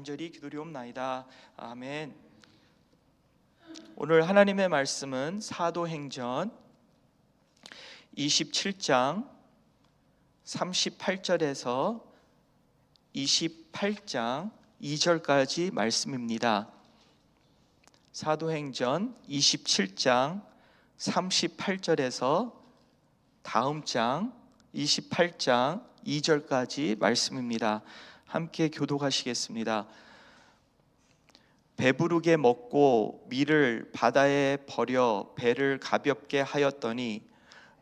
간절히 기도리옵나이다. 아멘. 오늘 하나님의 말씀은 사도행전 27장 38절에서 28장 2절까지 말씀입니다. 사도행전 27장 38절에서 다음 장 28장 2절까지 말씀입니다. 함께 교독하시겠습니다. 배부르게 먹고 밀을 바다에 버려 배를 가볍게 하였더니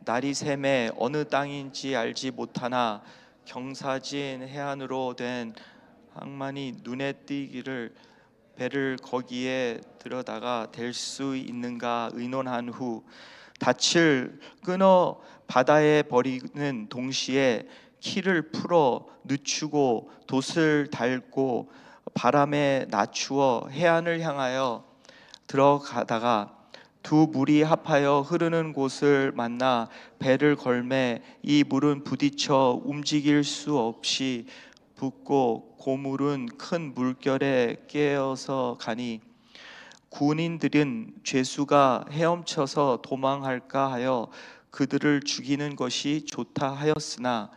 날이 샘에 어느 땅인지 알지 못하나 경사진 해안으로 된 항만이 눈에 띄기를 배를 거기에 들여다가 댈 수 있는가 의논한 후 닻을 끊어 바다에 버리는 동시에 키를 풀어 늦추고 돛을 달고 바람에 낮추어 해안을 향하여 들어가다가 두 물이 합하여 흐르는 곳을 만나 배를 걸매 이 물은 부딪혀 움직일 수 없이 붓고 고물은 큰 물결에 깨어서 가니 군인들은 죄수가 헤엄쳐서 도망할까 하여 그들을 죽이는 것이 좋다 하였으나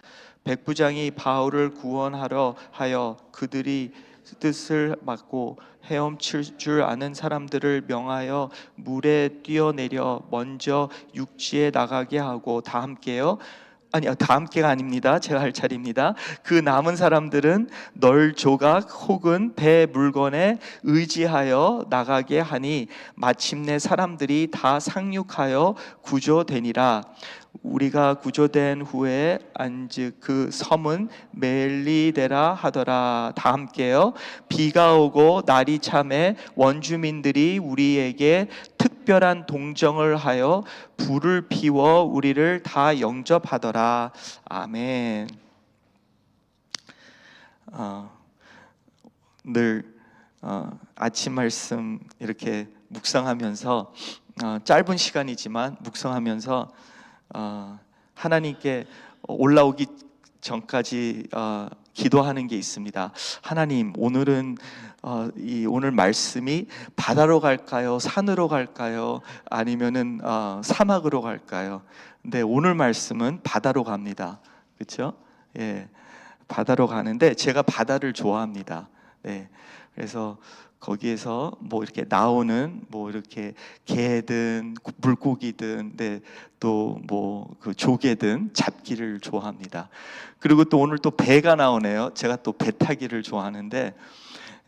백부장이 바울을 구원하려 하여 그들이 뜻을 막고 헤엄칠 줄 아는 사람들을 명하여 물에 뛰어내려 먼저 육지에 나가게 하고 다 함께요. 아니 다 함께가 아닙니다. 제가 할 차례입니다. 그 남은 사람들은 널 조각 혹은 배 물건에 의지하여 나가게 하니 마침내 사람들이 다 상륙하여 구조되니라. 우리가 구조된 후에 안즉 그 섬은 멜리데라 하더라. 다 함께요. 비가 오고 날이 참에 원주민들이 우리에게 특별한 동정을 하여 불을 피워 우리를 다 영접하더라. 아멘. 어, 늘 어, 아침 말씀 이렇게 묵상하면서 어, 짧은 시간이지만 묵상하면서 어, 하나님께 올라오기 전까지 어, 기도하는 게 있습니다. 하나님 오늘은 어, 이 오늘 말씀이 바다로 갈까요? 산으로 갈까요? 아니면은 어, 사막으로 갈까요? 근데 오늘 말씀은 바다로 갑니다. 그렇죠? 예, 바다로 가는데 제가 바다를 좋아합니다. 네, 그래서 거기에서 뭐 이렇게 나오는 뭐 이렇게 개든 물고기든 네, 또뭐 그 조개든 잡기를 좋아합니다. 그리고 또 오늘 또 배가 나오네요. 제가 또 배 타기를 좋아하는데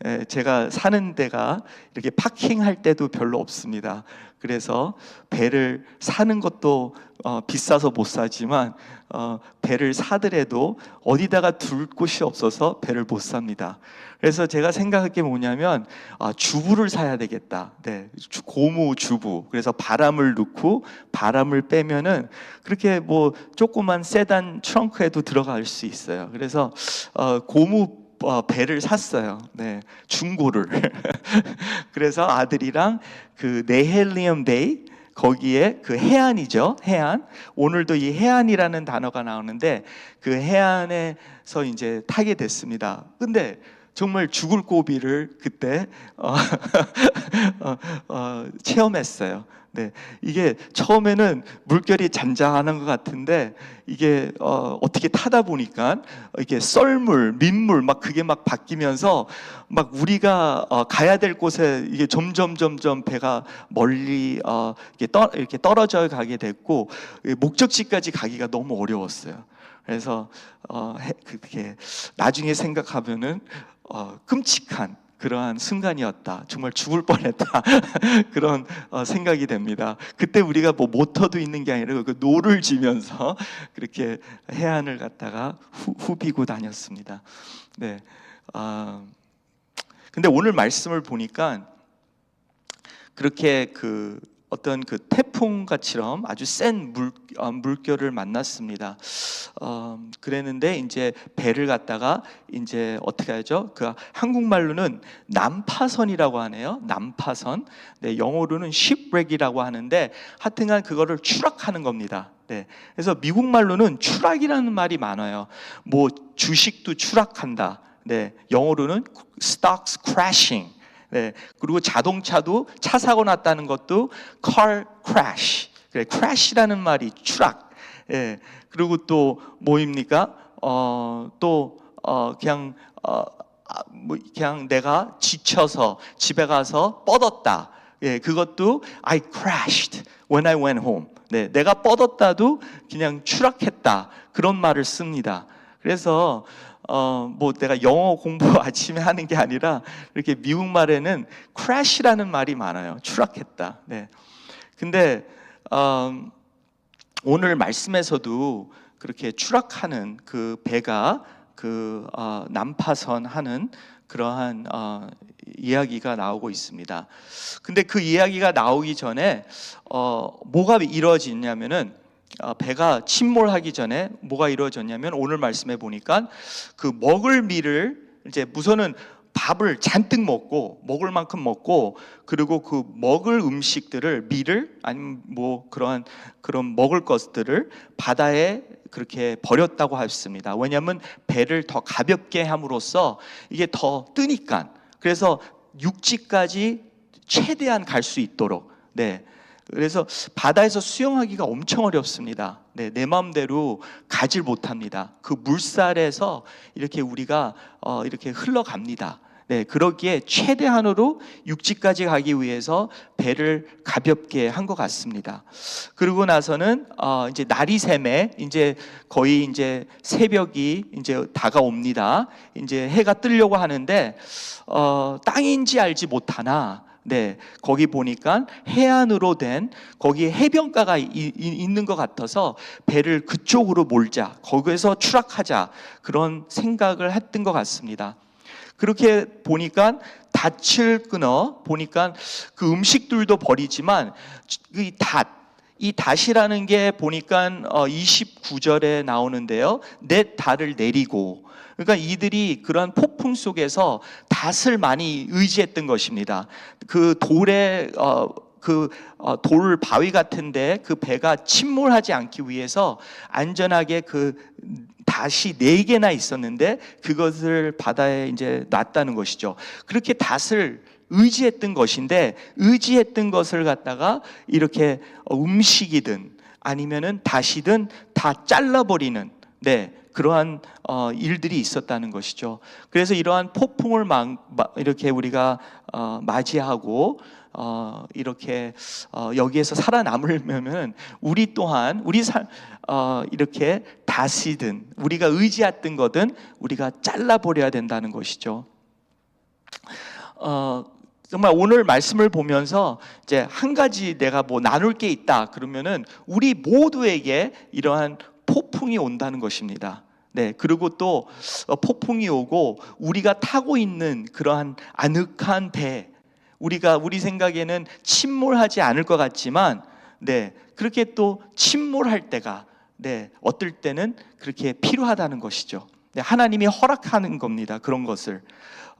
에, 제가 사는 데가 이렇게 파킹할 때도 별로 없습니다. 그래서 배를 사는 것도 어, 비싸서 못 사지만 어, 배를 사더라도 어디다가 둘 곳이 없어서 배를 못 삽니다. 그래서 제가 생각할 게 뭐냐면 아, 주부를 사야 되겠다. 네, 주- 고무 주부. 그래서 바람을 넣고 바람을 빼면은 그렇게 뭐 조그만 세단 트렁크에도 들어갈 수 있어요. 그래서 어, 고무 어, 배를 샀어요. 네, 중고를. 그래서 아들이랑 그 네헬리엄 베이 거기에 그 해안이죠. 해안. 오늘도 이 해안이라는 단어가 나오는데 그 해안에서 이제 타게 됐습니다. 근데 정말 죽을 고비를 그때 어, 어, 어, 체험했어요. 네, 이게 처음에는 물결이 잔잔한 것 같은데 이게 어, 어떻게 타다 보니까 이게 썰물, 민물 막 그게 막 바뀌면서 막 우리가 어, 가야 될 곳에 이게 점점 점점 배가 멀리 어, 이렇게, 떠, 이렇게 떨어져 가게 됐고 이 목적지까지 가기가 너무 어려웠어요. 그래서 어, 해- 그렇게 나중에 생각하면은 어, 끔찍한 그러한 순간이었다. 정말 죽을 뻔했다. 그런 어, 생각이 됩니다. 그때 우리가 뭐 모터도 있는 게 아니라 그 노를 지면서 그렇게 해안을 갔다가 후, 후비고 다녔습니다. 네. 아, 근데 오늘 말씀을 보니까 그렇게 그 어떤 그 태풍 같이럼 아주 센 물, 어, 물결을 만났습니다. 어, 그랬는데 이제 배를 갖다가 이제 어떻게 하죠? 그 한국말로는 난파선이라고 하네요. 난파선. 네, 영어로는 shipwreck이라고 하는데 하여튼간 그거를 추락하는 겁니다. 네. 그래서 미국 말로는 추락이라는 말이 많아요. 뭐 주식도 추락한다. 네, 영어로는 stocks crashing. 네, 그리고 자동차도 차 사고 났다는 것도 car crash. 그래, crash라는 말이 추락. 예, 그리고 또 뭐입니까? 어, 또 어, 그냥 어, 아, 뭐 그냥 내가 지쳐서 집에 가서 뻗었다. 예, 그것도 I crashed when I went home. 네, 내가 뻗었다도 그냥 추락했다. 그런 말을 씁니다. 그래서 어, 뭐 내가 영어 공부 아침에 하는 게 아니라 이렇게 미국 말에는 crash라는 말이 많아요. 추락했다. 네. 근데 음, 오늘 말씀에서도 그렇게 추락하는 그 배가 그 어, 난파선 하는 그러한 어, 이야기가 나오고 있습니다. 근데 그 이야기가 나오기 전에 어, 뭐가 이루어지냐면은 어, 배가 침몰하기 전에 뭐가 이루어졌냐면 오늘 말씀해 보니까 그 먹을 밀을 이제 우선은 밥을 잔뜩 먹고 먹을 만큼 먹고 그리고 그 먹을 음식들을 밀을 아니면 뭐 그러한 그런 먹을 것들을 바다에 그렇게 버렸다고 했습니다. 왜냐하면 배를 더 가볍게 함으로써 이게 더 뜨니까 그래서 육지까지 최대한 갈 수 있도록 네. 그래서 바다에서 수영하기가 엄청 어렵습니다. 네, 내 마음대로 가질 못합니다. 그 물살에서 이렇게 우리가 어, 이렇게 흘러갑니다. 네, 그러기에 최대한으로 육지까지 가기 위해서 배를 가볍게 한 것 같습니다. 그러고 나서는 어, 이제 날이 새매 이제 거의 이제 새벽이 이제 다가옵니다. 이제 해가 뜨려고 하는데 어, 땅인지 알지 못하나 네, 거기 보니까 해안으로 된 거기에 해변가가 이, 이, 있는 것 같아서 배를 그쪽으로 몰자, 거기에서 추락하자 그런 생각을 했던 것 같습니다. 그렇게 보니까 닻을 끊어 보니까 그 음식들도 버리지만 이 닷, 이 닷이라는 게 보니까 29절에 나오는데요. 내 닷을 내리고 그러니까 이들이 그러한 폭풍 속에서 닷을 많이 의지했던 것입니다. 그 돌에 어, 그돌 바위 같은데 그 배가 침몰하지 않기 위해서 안전하게 그 닷이 네 개나 있었는데 그것을 바다에 이제 놨다는 것이죠. 그렇게 닷을 의지했던 것인데 의지했던 것을 갖다가 이렇게 음식이든 아니면은 닷이든 다 잘라버리는 네 그러한 어, 일들이 있었다는 것이죠. 그래서 이러한 폭풍을 막, 이렇게 우리가 어, 맞이하고 어, 이렇게 어, 여기에서 살아남으려면 우리 또한 우리 살 어, 이렇게 다시든 우리가 의지했던 거든 우리가 잘라버려야 된다는 것이죠. 어, 정말 오늘 말씀을 보면서 이제 한 가지 내가 뭐 나눌 게 있다 그러면은 우리 모두에게 이러한 폭풍이 온다는 것입니다. 네, 그리고 또 어, 폭풍이 오고 우리가 타고 있는 그러한 아늑한 배, 우리가 우리 생각에는 침몰하지 않을 것 같지만, 네, 그렇게 또 침몰할 때가, 네, 어떨 때는 그렇게 필요하다는 것이죠. 네, 하나님이 허락하는 겁니다. 그런 것을.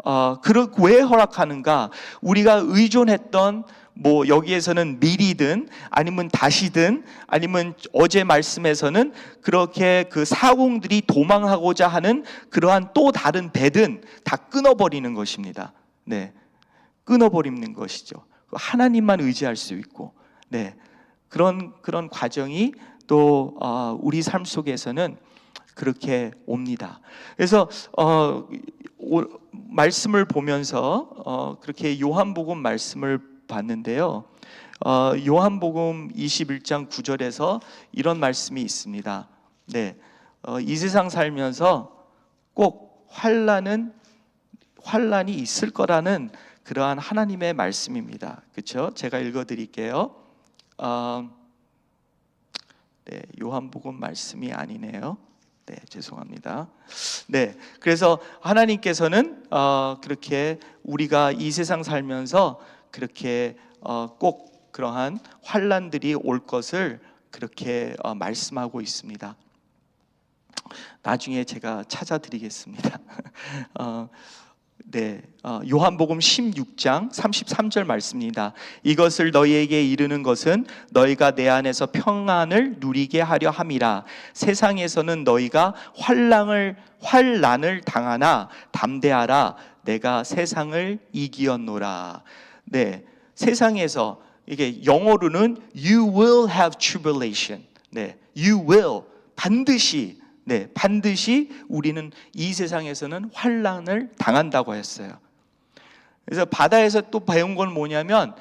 어, 왜 허락하는가? 우리가 의존했던 뭐 여기에서는 미리든 아니면 다시든 아니면 어제 말씀에서는 그렇게 그 사공들이 도망하고자 하는 그러한 또 다른 배든 다 끊어버리는 것입니다. 네, 끊어버리는 것이죠. 하나님만 의지할 수 있고, 네 그런 그런 과정이 또 어, 우리 삶 속에서는 그렇게 옵니다. 그래서 어, 오, 말씀을 보면서 어, 그렇게 요한복음 말씀을 봤는데요. 어, 요한복음 21장 9절에서 이런 말씀이 있습니다. 네, 어, 이 세상 살면서 꼭 환란은 환란이 있을 거라는 그러한 하나님의 말씀입니다. 그렇죠? 제가 읽어드릴게요. 어, 네, 요한복음 말씀이 아니네요. 네, 죄송합니다. 네, 그래서 하나님께서는 어, 그렇게 우리가 이 세상 살면서 그렇게 어, 꼭 그러한 환란들이 올 것을 그렇게 어, 말씀하고 있습니다. 나중에 제가 찾아드리겠습니다. 어, 네, 어, 요한복음 16장 33절 말씀입니다. 이것을 너희에게 이르는 것은 너희가 내 안에서 평안을 누리게 하려 함이라. 세상에서는 너희가 환랑을 환란을 당하나 담대하라. 내가 세상을 이기었노라. 네, 세상에서 이게 영어로는 you will have tribulation. 네, you will 반드시 네, 반드시 우리는 이 세상에서는 환란을 당한다고 했어요. 그래서 바다에서 또 배운 건 뭐냐면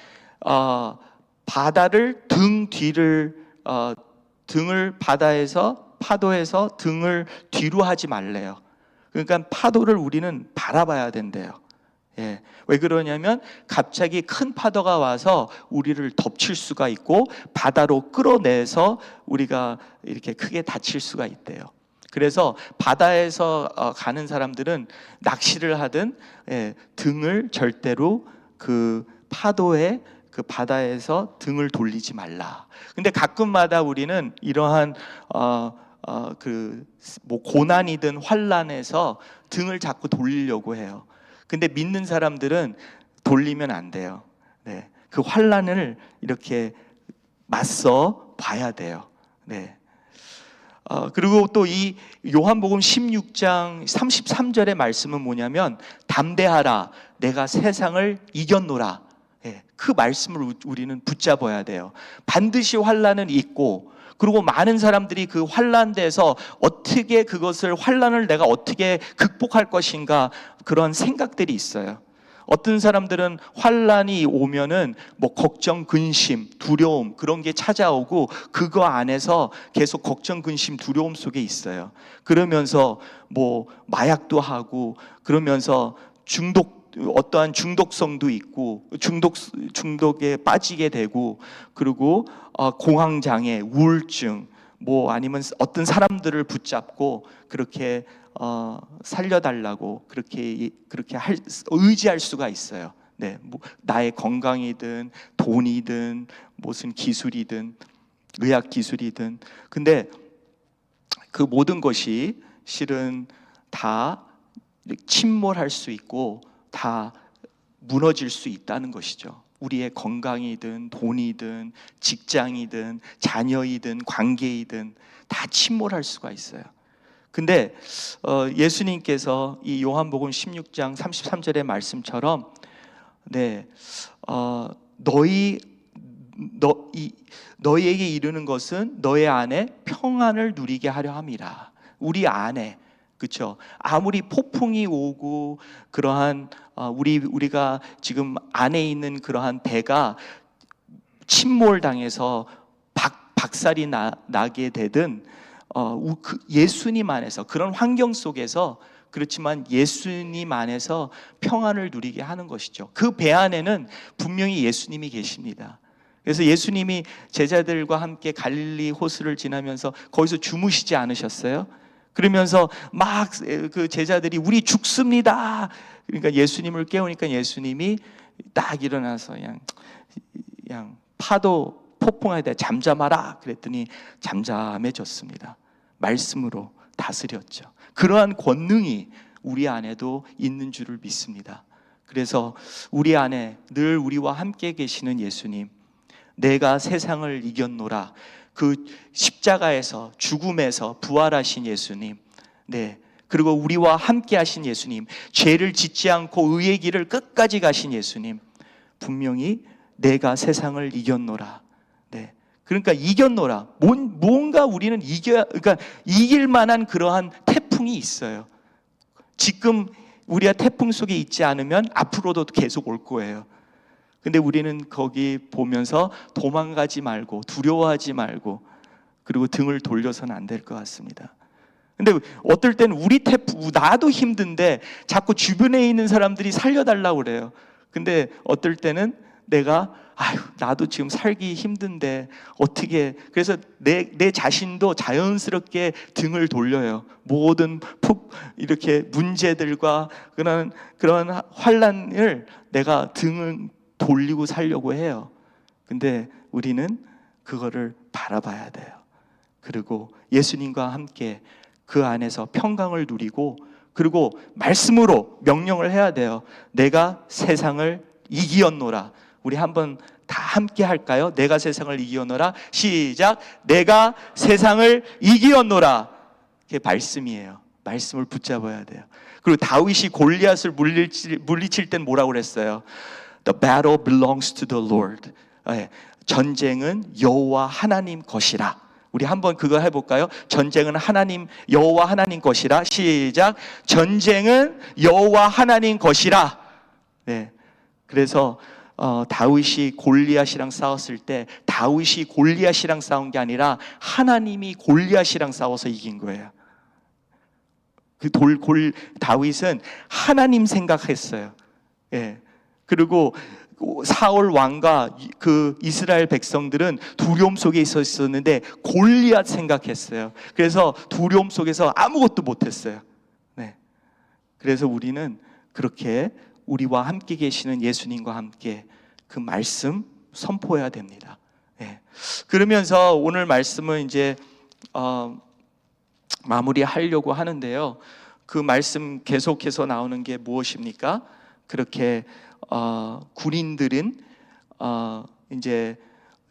어, 바다를 등 뒤를 어, 등을 바다에서 파도에서 등을 뒤로 하지 말래요. 그러니까 파도를 우리는 바라봐야 된대요. 예. 왜 그러냐면 갑자기 큰 파도가 와서 우리를 덮칠 수가 있고 바다로 끌어내서 우리가 이렇게 크게 다칠 수가 있대요. 그래서 바다에서 어, 가는 사람들은 낚시를 하든 예, 등을 절대로 그 파도에 그 바다에서 등을 돌리지 말라. 근데 가끔마다 우리는 이러한 어, 어, 그 뭐 고난이든 환란에서 등을 자꾸 돌리려고 해요. 근데 믿는 사람들은 돌리면 안 돼요. 네. 그 환란을 이렇게 맞서 봐야 돼요. 네. 어, 그리고 또 이 요한복음 16장 33절의 말씀은 뭐냐면 담대하라 내가 세상을 이겼노라. 예, 그 말씀을 우- 우리는 붙잡아야 돼요. 반드시 환란은 있고 그리고 많은 사람들이 그 환란돼서 어떻게 그것을 환란을 내가 어떻게 극복할 것인가 그런 생각들이 있어요. 어떤 사람들은 환란이 오면은 뭐 걱정, 근심, 두려움 그런 게 찾아오고 그거 안에서 계속 걱정, 근심, 두려움 속에 있어요. 그러면서 뭐 마약도 하고 그러면서 중독 어떠한 중독성도 있고 중독 중독에 빠지게 되고 그리고 어, 공황 장애, 우울증 뭐 아니면 어떤 사람들을 붙잡고 그렇게 어, 살려달라고 그렇게 그렇게 할, 의지할 수가 있어요. 네, 뭐 나의 건강이든 돈이든 무슨 기술이든 의학 기술이든 근데 그 모든 것이 실은 다 침몰할 수 있고 다 무너질 수 있다는 것이죠. 우리의 건강이든 돈이든 직장이든 자녀이든 관계이든 다 침몰할 수가 있어요. 근데 어, 예수님께서 이 요한복음 16장 33절의 말씀처럼 네 어, 너희 너, 이, 너희에게 이르는 것은 너의 안에 평안을 누리게 하려 함이라. 우리 안에 그렇죠. 아무리 폭풍이 오고 그러한 어, 우리 우리가 지금 안에 있는 그러한 배가 침몰당해서 박, 박살이 나, 나게 되든 어, 우- 그 예수님 안에서 그런 환경 속에서 그렇지만 예수님 안에서 평안을 누리게 하는 것이죠. 그 배 안에는 분명히 예수님이 계십니다. 그래서 예수님이 제자들과 함께 갈릴리 호수를 지나면서 거기서 주무시지 않으셨어요? 그러면서 막 그 제자들이 우리 죽습니다. 그러니까 예수님을 깨우니까 예수님이 딱 일어나서 그냥 그냥 파도 대해 잠잠하라 그랬더니 잠잠해졌습니다. 말씀으로 다스렸죠. 그러한 권능이 우리 안에도 있는 줄을 믿습니다. 그래서 우리 안에 늘 우리와 함께 계시는 예수님, 내가 세상을 이겼노라. 그 십자가에서 죽음에서 부활하신 예수님, 네. 그리고 우리와 함께 하신 예수님, 죄를 짓지 않고 의의 길을 끝까지 가신 예수님, 분명히 내가 세상을 이겼노라. 네. 그러니까 이겼노라. 뭔, 뭔가 우리는 이겨, 그러니까 이길 만한 그러한 태풍이 있어요. 지금 우리가 태풍 속에 있지 않으면 앞으로도 계속 올 거예요. 근데 우리는 거기 보면서 도망가지 말고 두려워하지 말고 그리고 등을 돌려서는 안 될 것 같습니다. 근데 어떨 때는 우리 태풍 나도 힘든데 자꾸 주변에 있는 사람들이 살려달라고 그래요. 근데 어떨 때는 내가 아유 나도 지금 살기 힘든데 어떻게 그래서 내 내 자신도 자연스럽게 등을 돌려요. 모든 폭 이렇게 문제들과 그런 그런 환란을 내가 등을 돌리고 살려고 해요. 근데 우리는 그거를 바라봐야 돼요. 그리고 예수님과 함께 그 안에서 평강을 누리고 그리고 말씀으로 명령을 해야 돼요. 내가 세상을 이기었노라. 우리 한번 다 함께 할까요? 내가 세상을 이기었노라. 시작. 내가 세상을 이기었노라. 그게 말씀이에요. 말씀을 붙잡아야 돼요. 그리고 다윗이 골리앗을 물리칠, 물리칠 땐 뭐라고 그랬어요? The battle belongs to the Lord. 예, 전쟁은 여호와 하나님 것이라. 우리 한번 그거 해볼까요? 전쟁은 하나님 여호와 하나님 것이라. 시작. 전쟁은 여호와 하나님 것이라. 네. 그래서 어, 다윗이 골리앗이랑 싸웠을 때 다윗이 골리앗이랑 싸운 게 아니라 하나님이 골리앗이랑 싸워서 이긴 거예요. 그 돌 골 다윗은 하나님 생각했어요. 예. 그리고 사울 왕과 이- 그 이스라엘 백성들은 두려움 속에 있었었는데 골리앗 생각했어요. 그래서 두려움 속에서 아무것도 못했어요. 네. 그래서 우리는 그렇게 우리와 함께 계시는 예수님과 함께 그 말씀 선포해야 됩니다. 예. 그러면서 오늘 말씀은 이제 어, 마무리하려고 하는데요. 그 말씀 계속해서 나오는 게 무엇입니까? 그렇게 어, 군인들은 어, 이제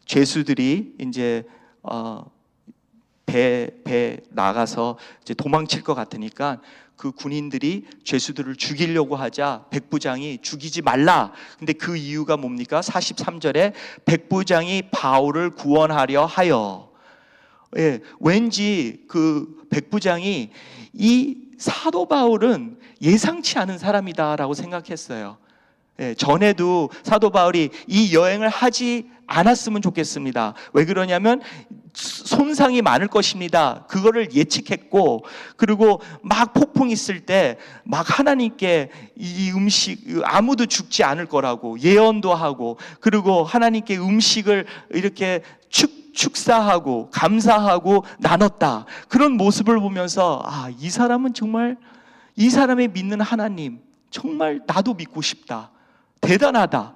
죄수들이 이제 어, 배, 배 나가서 이제 도망칠 것 같으니까 그 군인들이 죄수들을 죽이려고 하자 백부장이 죽이지 말라. 근데 그 이유가 뭡니까? 43절에 백부장이 바울을 구원하려 하여. 예, 왠지 그 백부장이 이 사도 바울은 예상치 않은 사람이다라고 생각했어요. 예, 전에도 사도 바울이 이 여행을 하지 않았으면 좋겠습니다. 왜 그러냐면 손상이 많을 것입니다. 그거를 예측했고 그리고 막 폭풍 있을 때 막 하나님께 이 음식 아무도 죽지 않을 거라고 예언도 하고 그리고 하나님께 음식을 이렇게 축 축사하고 감사하고 나눴다. 그런 모습을 보면서 아, 이 사람은 정말 이 사람의 믿는 하나님 정말 나도 믿고 싶다. 대단하다.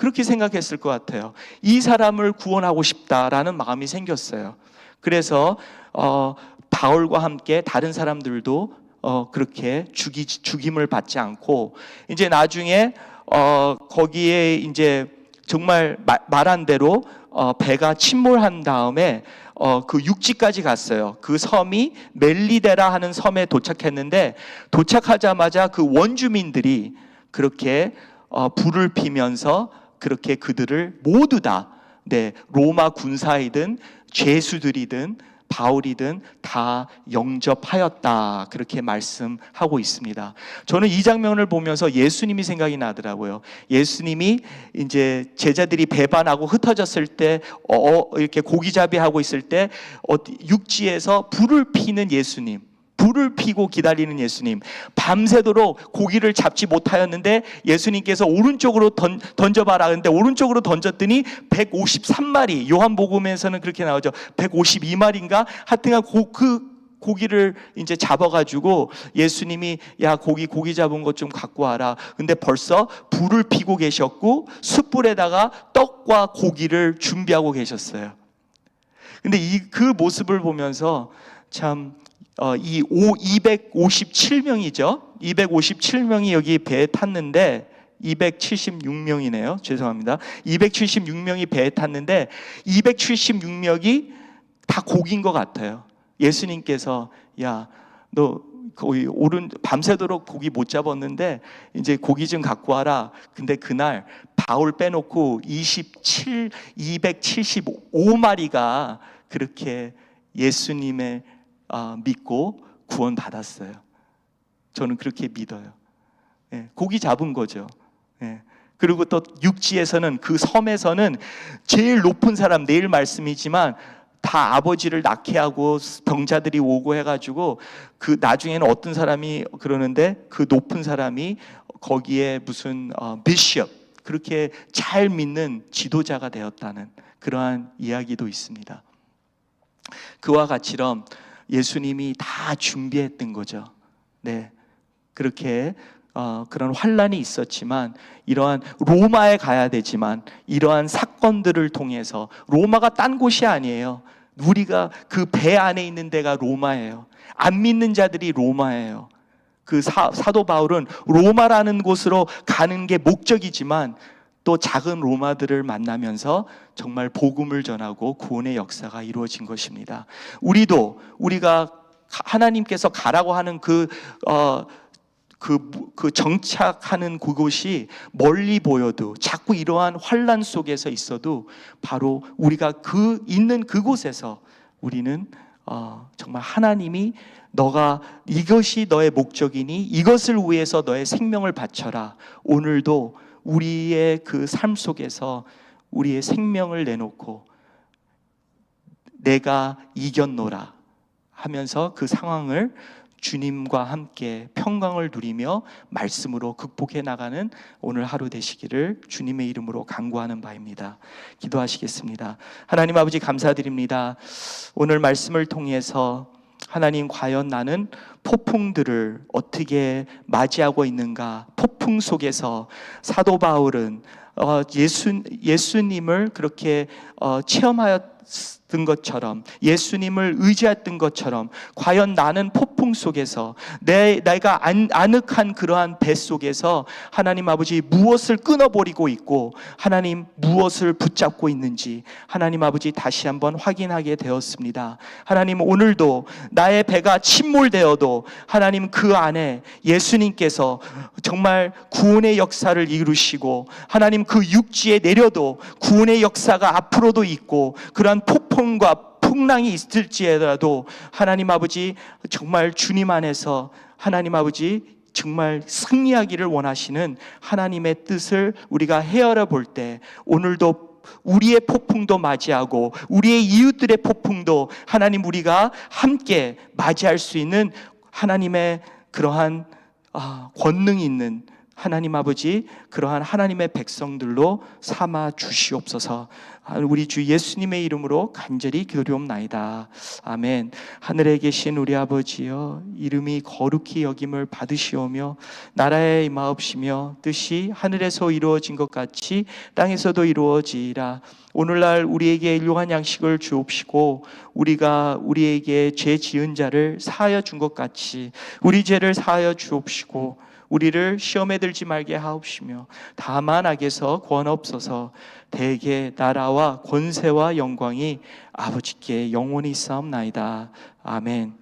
그렇게 생각했을 것 같아요. 이 사람을 구원하고 싶다라는 마음이 생겼어요. 그래서 어, 바울과 함께 다른 사람들도 어, 그렇게 죽이, 죽임을 받지 않고 이제 나중에 어, 거기에 이제 정말 마, 말한 대로 어, 배가 침몰한 다음에 어, 그 육지까지 갔어요. 그 섬이 멜리데라 하는 섬에 도착했는데 도착하자마자 그 원주민들이 그렇게 어, 불을 피면서 그렇게 그들을 모두 다 네, 로마 군사이든 죄수들이든 바울이든 다 영접하였다. 그렇게 말씀하고 있습니다. 저는 이 장면을 보면서 예수님이 생각이 나더라고요. 예수님이 이제 제자들이 배반하고 흩어졌을 때, 어, 어, 이렇게 고기잡이 하고 있을 때, 어디, 육지에서 불을 피는 예수님. 불을 피고 기다리는 예수님. 밤새도록 고기를 잡지 못하였는데 예수님께서 오른쪽으로 던, 던져봐라. 근데 오른쪽으로 던졌더니 153마리. 요한복음에서는 그렇게 나오죠. 152마리인가? 하여튼간 고, 그 고기를 이제 잡아가지고 예수님이 야 고기 고기 잡은 것 좀 갖고 와라. 근데 벌써 불을 피고 계셨고 숯불에다가 떡과 고기를 준비하고 계셨어요. 근데 이 그 모습을 보면서 참 어, 이 257명이죠. 257명이 여기 배에 탔는데 276명이네요. 죄송합니다. 276명이 배에 탔는데 276명이 다 고기인 것 같아요. 예수님께서 야, 너 거의 오른 밤새도록 고기 못 잡았는데 이제 고기 좀 갖고 와라. 근데 그날 바울 빼놓고 27 275마리가 그렇게 예수님의 아, 믿고 구원 받았어요. 저는 그렇게 믿어요. 예, 고기 잡은 거죠. 예. 그리고 또 육지에서는 그 섬에서는 제일 높은 사람 내일 말씀이지만 다 아버지를 낳게 하고 병자들이 오고 해가지고 그 나중에는 어떤 사람이 그러는데 그 높은 사람이 거기에 무슨 어, 비숍 그렇게 잘 믿는 지도자가 되었다는 그러한 이야기도 있습니다. 그와 같이럼 예수님이 다 준비했던 거죠. 네. 그렇게 어, 그런 환란이 있었지만 이러한 로마에 가야 되지만 이러한 사건들을 통해서 로마가 딴 곳이 아니에요. 우리가 그 배 안에 있는 데가 로마예요. 안 믿는 자들이 로마예요. 그 사, 사도 바울은 로마라는 곳으로 가는 게 목적이지만 또 작은 로마들을 만나면서 정말 복음을 전하고 구원의 역사가 이루어진 것입니다. 우리도 우리가 하나님께서 가라고 하는 그 어, 그, 그 정착하는 그곳이 멀리 보여도 자꾸 이러한 환란 속에서 있어도 바로 우리가 그 있는 그곳에서 우리는 어, 정말 하나님이 너가 이것이 너의 목적이니 이것을 위해서 너의 생명을 바쳐라. 오늘도 우리의 그 삶 속에서 우리의 생명을 내놓고 내가 이겼노라 하면서 그 상황을 주님과 함께 평강을 누리며 말씀으로 극복해 나가는 오늘 하루 되시기를 주님의 이름으로 간구하는 바입니다. 기도하시겠습니다. 하나님 아버지 감사드립니다. 오늘 말씀을 통해서 하나님 과연 나는 폭풍들을 어떻게 맞이하고 있는가? 폭풍 속에서 사도 바울은 어, 예수 예수님을 그렇게 어, 체험하였던 것처럼 예수님을 의지했던 것처럼 과연 나는 폭풍 속에서 내 내가 안, 아늑한 그러한 배 속에서 하나님 아버지 무엇을 끊어버리고 있고 하나님 무엇을 붙잡고 있는지 하나님 아버지 다시 한번 확인하게 되었습니다. 하나님 오늘도 나의 배가 침몰되어도 하나님 그 안에 예수님께서 정말 구원의 역사를 이루시고 하나님 그 육지에 내려도 구원의 역사가 앞으로도 있고 그러한 폭풍과 풍랑이 있을지라도 하나님 아버지 정말 주님 안에서 하나님 아버지 정말 승리하기를 원하시는 하나님의 뜻을 우리가 헤아려 볼 때 오늘도 우리의 폭풍도 맞이하고 우리의 이웃들의 폭풍도 하나님 우리가 함께 맞이할 수 있는 하나님의 그러한 아, 권능이 있는 하나님 아버지 그러한 하나님의 백성들로 삼아 주시옵소서. 아, 우리 주 예수님의 이름으로 간절히 기도리옵나이다. 아멘. 하늘에 계신 우리 아버지여 이름이 거룩히 여김을 받으시오며 나라에 임하옵시며 뜻이 하늘에서 이루어진 것 같이 땅에서도 이루어지이라. 오늘날 우리에게 일용한 양식을 주옵시고 우리가 우리에게 죄 지은 자를 사하여 준 것 같이 우리 죄를 사하여 주옵시고 우리를 시험에 들지 말게 하옵시며 다만 악에서 구원없어서 대개 나라와 권세와 영광이 아버지께 영원히 있사옵나이다. 아멘.